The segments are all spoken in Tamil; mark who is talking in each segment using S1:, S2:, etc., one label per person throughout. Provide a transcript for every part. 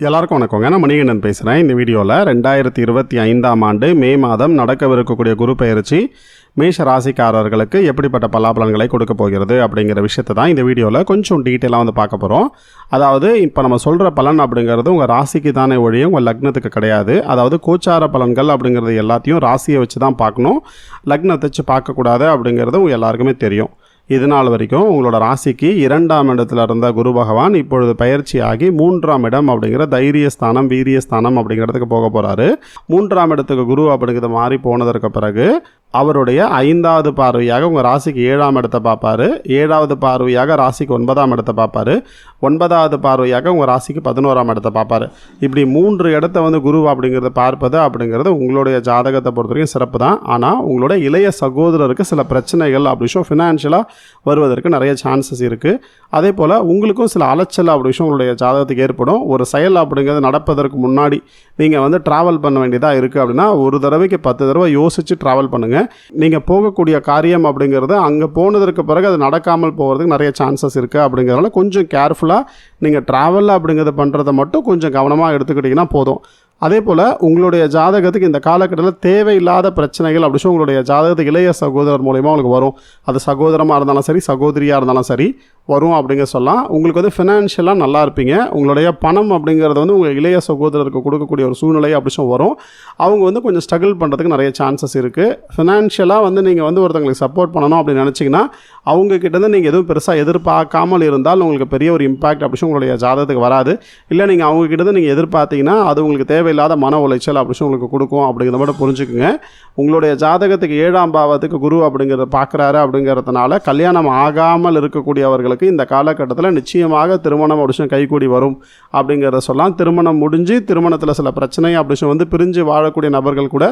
S1: எல்லாருக்கும் வணக்கங்க. நான் மணிகண்டன் பேசுகிறேன் இந்த வீடியோவில் ரெண்டாயிரத்தி இருபத்தி ஐந்தாம் ஆண்டு மே மாதம் நடக்கவிருக்கக்கூடிய குரு பயிற்சி மேஷ ராசிக்காரர்களுக்கு எப்படிப்பட்ட பலாபலன்களை கொடுக்க போகிறது அப்படிங்கிற விஷயத்தை தான் இந்த வீடியோவில் கொஞ்சம் டீட்டெயிலாக வந்து பார்க்க போகிறோம் அதாவது இப்போ நம்ம சொல்கிற பலன் அப்படிங்கிறது உங்கள் ராசிக்கு தானே ஒழியும் உங்கள் லக்னத்துக்கு கிடையாது. அதாவது கோச்சார பலன்கள் அப்படிங்கிறது எல்லாத்தையும் ராசியை வச்சு தான் பார்க்கணும். லக்னத்தை வச்சு பார்க்கக்கூடாது அப்படிங்கிறது உங்கள் எல்லாருக்குமே தெரியும். இது நாள் வரைக்கும் உங்களோட ராசிக்கு இரண்டாம் இடத்துல இருந்த குரு பகவான் இப்பொழுது பயிற்சியாகி மூன்றாம் இடம் அப்படிங்கிற தைரியஸ்தானம் வீரியஸ்தானம் அப்படிங்கிறதுக்கு போக போகிறாரு மூன்றாம் இடத்துக்கு குரு அப்படிங்கிறது மாறி போனதற்கு பிறகு அவருடைய ஐந்தாவது பார்வையாக உங்கள் ராசிக்கு ஏழாம் இடத்தை பார்ப்பாரு. ஏழாவது பார்வையாக ராசிக்கு ஒன்பதாம் இடத்தை பார்ப்பாரு. ஒன்பதாவது பார்வையாக உங்கள் ராசிக்கு பதினோராம் இடத்தை பார்ப்பார். இப்படி மூன்று இடத்த வந்து குரு அப்படிங்கிறத பார்ப்பது அப்படிங்கிறது உங்களுடைய ஜாதகத்தை பொறுத்த வரைக்கும் சிறப்பு தான். ஆனால் உங்களோட இளைய சகோதரருக்கு சில பிரச்சனைகள் அப்படி விஷயம் ஃபினான்ஷியலாக வருவதற்கு நிறைய சான்சஸ் இருக்குது அதே போல் உங்களுக்கும் சில அலைச்சல் அப்படி விஷயம் உங்களுடைய ஜாதகத்துக்கு ஏற்படும். ஒரு செயல் அப்படிங்கிறது நடப்பதற்கு முன்னாடி நீங்கள் வந்து ட்ராவல் பண்ண வேண்டியதாக இருக்குது அப்படின்னா ஒரு தடவைக்கு பத்து தடவை யோசித்து ட்ராவல் பண்ணுங்கள் நீங்கள் போகக்கூடிய காரியம் அப்படிங்கிறது அங்கே போனதற்கு பிறகு அது நடக்காமல் போகிறதுக்கு நிறைய சான்சஸ் இருக்குது அப்படிங்கிறதுனால கொஞ்சம் கேர்ஃபுல்லாக நீங்கள் ட்ராவல் அப்படிங்கிறத பண்ணுறத மட்டும் கொஞ்சம் கவனமாக எடுத்துக்கிட்டிங்கன்னா போதும். அதே போல் உங்களுடைய ஜாதகத்துக்கு இந்த காலகட்டத்தில் தேவையில்லாத பிரச்சனைகள் அப்படி சொல்லி உங்களுடைய ஜாதகத்துக்கு இளைய சகோதரர் மூலயமா உங்களுக்கு வரும். அது சகோதரமாக இருந்தாலும் சரி சகோதரியாக இருந்தாலும் சரி வரும் அப்படிங்க சொல்லலாம். உங்களுக்கு வந்து ஃபினான்ஷியலாக நல்லா இருப்பீங்க. உங்களுடைய பணம் அப்படிங்கிறது வந்து உங்கள் இளைய சகோதரருக்கு கொடுக்கக்கூடிய ஒரு சூழ்நிலை அப்படிச்சும் வரும். அவங்க வந்து கொஞ்சம் ஸ்ட்ரகிள் பண்ணுறதுக்கு நிறைய சான்சஸ் இருக்குது ஃபினான்ஷியலாக வந்து நீங்கள் வந்து ஒருத்தங்களுக்கு சப்போர்ட் பண்ணணும் அப்படின்னு நினச்சிங்கன்னா அவங்க கிட்டேருந்து நீங்கள் எதுவும் பெருசாக எதிர்பார்க்காமல் இருந்தால் உங்களுக்கு பெரிய ஒரு இம்பாக்ட் அப்படி உங்களுடைய ஜாதகத்துக்கு வராது. இல்லை நீங்கள் அவங்க கிட்டேருந்து நீங்கள் எதிர்பார்த்தீங்கன்னா அது உங்களுக்கு தேவையில்லாத மன உளைச்சல் அப்படிச்சும் உங்களுக்கு கொடுக்கும் அப்படிங்கிறத மட்டும் புரிஞ்சுக்குங்க. உங்களுடைய ஜாதகத்துக்கு ஏழாம் பாவத்துக்கு குரு அப்படிங்கிறத பார்க்குறாரு அப்படிங்கிறதுனால கல்யாணம் ஆகாமல் இருக்கக்கூடியவர்களுக்கு இந்த காலகட்டத்தில் நிச்சயமாக திருமணம் அப்படி கைகூடி வரும் அப்படிங்கிறத சொல்லலாம். திருமணம் முடிஞ்சு திருமணத்தில் சில பிரச்சனை அப்படி சொல்லி வந்து பிரிஞ்சு வாழக்கூடிய நபர்கள் கூட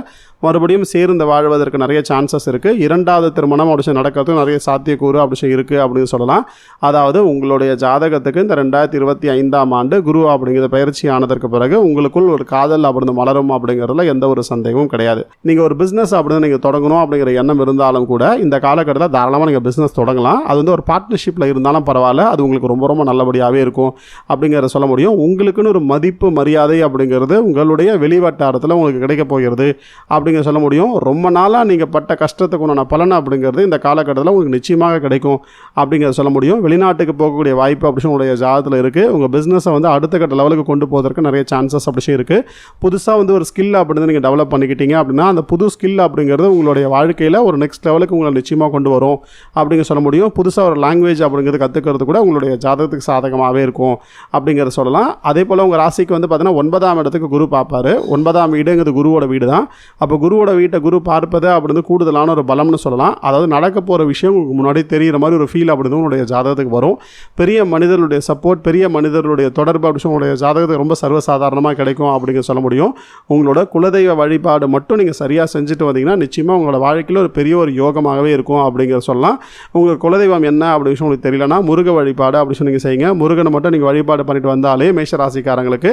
S1: மறுபடியும் சேர்ந்து வாழ்வதற்கு நிறைய சான்சஸ் இருக்குது இரண்டாவது திருமணம் அப்படி நடக்கிறதுக்கு நிறைய சாத்தியக்கூறு அப்படி இருக்குது அப்படின்னு சொல்லலாம். அதாவது உங்களுடைய ஜாதகத்துக்கு இந்த ரெண்டாயிரத்தி இருபத்தி ஐந்தாம் ஆண்டு குரு அப்படிங்கிற பயிற்சி ஆனதற்கு பிறகு உங்களுக்குள் ஒரு காதல் அப்படின்னு மலரும் அப்படிங்கிறதுல எந்த ஒரு சந்தேகமும் கிடையாது. நீங்கள் ஒரு பிஸ்னஸ் அப்படின்னு நீங்கள் தொடங்கணும் அப்படிங்கிற எண்ணம் இருந்தாலும் கூட இந்த காலகட்டத்தில் தாராளமாக நீங்கள் பிஸ்னஸ் தொடங்கலாம். அது வந்து ஒரு பார்ட்னர்ஷிப்பில் இருந்தாலும் பரவாயில்ல. அது உங்களுக்கு ரொம்ப ரொம்ப நல்லபடியாகவே இருக்கும் அப்படிங்கிறத சொல்ல முடியும். உங்களுக்குன்னு ஒரு மதிப்பு மரியாதை அப்படிங்கிறது உங்களுடைய வெளிவட்டாரத்தில் உங்களுக்கு கிடைக்க போகிறது அப்படிங்கிற சொல்ல முடியும். ரொம்ப நாளாக நீங்கள் பட்ட கஷ்டத்துக்கு உண்டான பலன் அப்படிங்கிறது இந்த காலகட்டத்தில் உங்களுக்கு நிச்சயமாக கிடைக்கும் அப்படிங்கிறத சொல்ல முடியும். வெளிநாட்டுக்கு போகக்கூடிய வாய்ப்பு அப்படின்னு உங்களுடைய ஜாதத்தில் இருக்குது உங்கள் பிஸ்னஸை வந்து அடுத்த கட்ட லெவலுக்கு கொண்டு போவதற்கு நிறைய சான்சஸ் அப்படி இருக்குது புதுசாக வந்து ஒரு ஸ்கில் அப்படின்னு நீங்கள் டெவலப் பண்ணிக்கிட்டீங்க அப்படின்னா அந்த புது ஸ்கில் அப்படிங்கிறது உங்களுடைய வாழ்க்கையில் ஒரு நெக்ஸ்ட் லெவலுக்கு உங்களை நிச்சயமாக கொண்டு வரும் அப்படிங்க சொல்ல முடியும். புதுசாக ஒரு லாங்குவேஜ் அப்படிங்கிறது கற்றுக்கிறது கூட உங்களுடைய ஜாதகத்துக்கு சாதகமாகவே இருக்கும் அப்படிங்கிறத சொல்லலாம். அதே போல் உங்கள் ராசிக்கு வந்து பார்த்தீங்கன்னா ஒன்பதாம் இடத்துக்கு குரு பார்ப்பாரு. ஒன்பதாம் வீடுங்கிறது குருவோட வீடு தான் அப்போ குருவோட வீட்டை குரு பார்ப்பது அப்படின்னு கூடுதலான ஒரு பலம்னு சொல்லலாம். அதாவது நடக்க போகிற விஷயம் உங்களுக்கு முன்னாடி தெரிகிற மாதிரி ஒரு ஃபீல் அப்படின்னு உங்களுடைய ஜாதகத்துக்கு வரும். பெரிய மனிதர்களுடைய சப்போர்ட் பெரிய மனிதர்களுடைய தொடர்பு அப்படி உங்களுடைய ஜாதகத்துக்கு ரொம்ப சர்வசாதாரணமாக கிடைக்கும் அப்படிங்கிற சொல்ல முடியும். உங்களோட குலதெய்வ வழிபாடு மட்டும் நீங்கள் சரியாக செஞ்சுட்டு வந்தீங்கன்னா நிச்சயமாக உங்களோட வாழ்க்கையில் ஒரு பெரிய ஒரு யோகமாகவே இருக்கும் அப்படிங்கிற சொல்லலாம். உங்கள் குலதெய்வம் என்ன அப்படின்னு உங்களுக்கு தெரியலன்னா தெரியலனா முருக வழிபாடு அப்படி சொல்லி நீங்கள் செய்யுங்க. முருகனை மட்டும் நீங்கள் வழிபாடு பண்ணிட்டு வந்தாலே மேஷராசிக்காரங்களுக்கு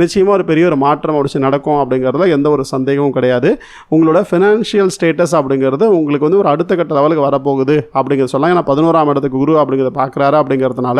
S1: நிச்சயமாக ஒரு பெரிய ஒரு மாற்றம் அப்படி நடக்கும் அப்படிங்கிறதுல எந்த ஒரு சந்தேகமும் கிடையாது. உங்களோட ஃபினான்ஷியல் ஸ்டேட்டஸ் அப்படிங்கிறது உங்களுக்கு வந்து ஒரு அடுத்த கட்ட லெவலுக்கு வரப்போகுது அப்படிங்கிறத சொல்லலாம். ஏன்னா பதினோராம் இடத்துக்கு குரு அப்படிங்கிறத பார்க்குறாரு அப்படிங்கிறதுனால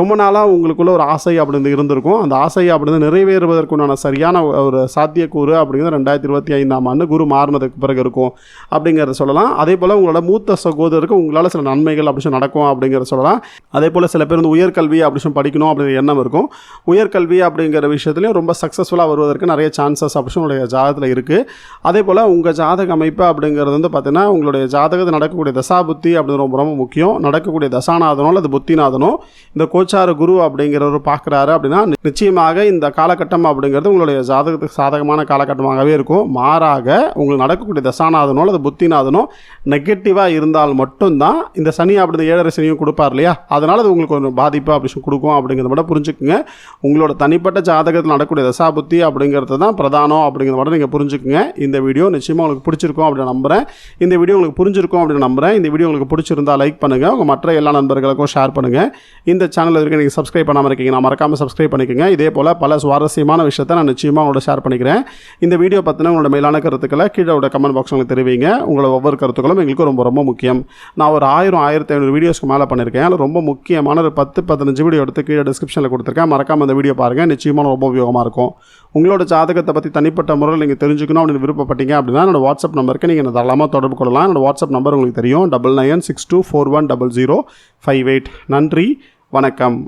S1: ரொம்ப நாளாக உங்களுக்குள்ள ஒரு ஆசை அப்படின்னு இருந்திருக்கும். அந்த ஆசை அப்படின்னு நிறைவேறுவதற்குண்டான சரியான ஒரு சாத்தியக்கூறு அப்படிங்கிறது ரெண்டாயிரத்தி இருபத்தி ஐந்தாம் ஆண்டு குரு மாறினதுக்கு பிறகு இருக்கும் அப்படிங்கிறத சொல்லலாம். அதே போல் உங்களோட மூத்த சகோதரருக்கு உங்களால் சில நன்மைகள் அப்படி நடக்கும் அப்படிங்கிறத சொல்லலாம். அதே போல் சில பேர் வந்து உயர்கல்வி அப்படி சொல்லி படிக்கணும் அப்படிங்கிற எண்ணம் இருக்கும். உயர்கல்வி அப்படிங்கிற விஷயத்துலையும் ரொம்ப சக்ஸஸ்ஃபுல்லாக வருவதற்கு நிறைய சான்சஸ் அப்படின்னு உங்களுடைய ஜாதகத்தில் இருக்குது அதே போல் உங்கள் ஜாதக அமைப்பு அப்படிங்கிறது வந்து பார்த்திங்கன்னா உங்களுடைய ஜாதகத்தில் நடக்கக்கூடிய தசாபுத்தி அப்படிங்கிறது ரொம்ப ரொம்ப முக்கியம். நடக்கக்கூடிய தசாநாதனோ அல்லது புத்திநாதனோ இந்த கோச்சார குரு அப்படிங்கிறவர் பார்க்குறாரு அப்படின்னா நிச்சயமாக இந்த காலகட்டம் அப்படிங்கிறது உங்களுடைய ஜாதகத்துக்கு சாதகமான காலகட்டமாகவே இருக்கும். மாறாக உங்களுக்கு நடக்கக்கூடிய தசாநாதனோ அல்லது புத்திநாதனோ நெகட்டிவாக இருந்தால் மட்டும்தான் இந்த சனி அப்படி ஏழரை சனியும் கொடுப்பார் இல்லையா? அதனால் அது உங்களுக்கு ஒரு பாதிப்பு அப்படி கொடுக்கும் அப்படிங்கிறத மட்டும் புரிஞ்சுக்குங்க. உங்களோட தனிப்பட்ட ஜாதகத்தில் நடக்கக்கூடிய தசாபுத்தி அப்படிங்கிறது தான் பிரதானம் அப்படிங்கிறத மட்டும் நீங்கள் புரிஞ்சுக்குங்க. இந்த வீடியோ நிச்சயமாக உங்களுக்கு பிடிச்சிருக்கும் அப்படின்னு நம்புகிறேன் இந்த வீடியோ உங்களுக்கு புரிஞ்சிருக்கும் அப்படின்னு நம்புகிறேன் இந்த வீடியோ உங்களுக்கு பிடிச்சிருந்தா லைக் பண்ணுங்கள் உங்கள் மற்ற எல்லா நண்பர்களுக்கும் ஷேர் பண்ணுங்கள் இந்த சேனல் இருக்க நீங்கள் சப்ஸ்கிரைப் பண்ணாமல் இருக்கீங்க நான் மறக்காமல் சப்ஸ்கிரைப் பண்ணிக்கோங்க. இதே போல் பல சுவாரஸ்யமான விஷயத்தை நான் நிச்சயமாக உங்களோட ஷேர் பண்ணிக்கிறேன். இந்த வீடியோ பற்றின உங்களோட மேலான கருத்துக்களை கீழே உள்ள கமெண்ட் பாக்ஸ் உங்களுக்கு தெரிவிங்க. உங்களோட ஒவ்வொரு கருத்துக்களும் எங்களுக்கு ரொம்ப ரொம்ப முக்கியம். நான் ஒரு ஆயிரம் ஆயிரத்தி ஐநூறு வீடியோஸ்க்கு மேலே பண்ணியிருக்கேன் ரொம்ப முக்கியமான ஒரு பத்து பதினஞ்சு வீடியோ எடுத்து கீழே டிஸ்கிரிப்ஷனில் கொடுத்துருக்கேன். மறக்காமல் அந்த வீடியோ பாருங்கள் நிச்சயமாக ரொம்ப உபயோகமாக இருக்கும். உங்களோட ஜாதகத்தை பற்றி தனிப்பட்ட முறையில் நீங்கள் தெரிஞ்சுக்கணும் அப்படின்னு விருப்பப்பட்டீங்க அப்படின்னா என்னோட வாட்ஸ்அப் நம்பருக்கு நீங்கள் தாராளமாக தொடர்பு கொள்ளலாம். என்னோட வாட்ஸ்அப் நம்பர் உங்களுக்கு தெரியும். Double nine six two four one double zero five eight நன்றி. வணக்கம்.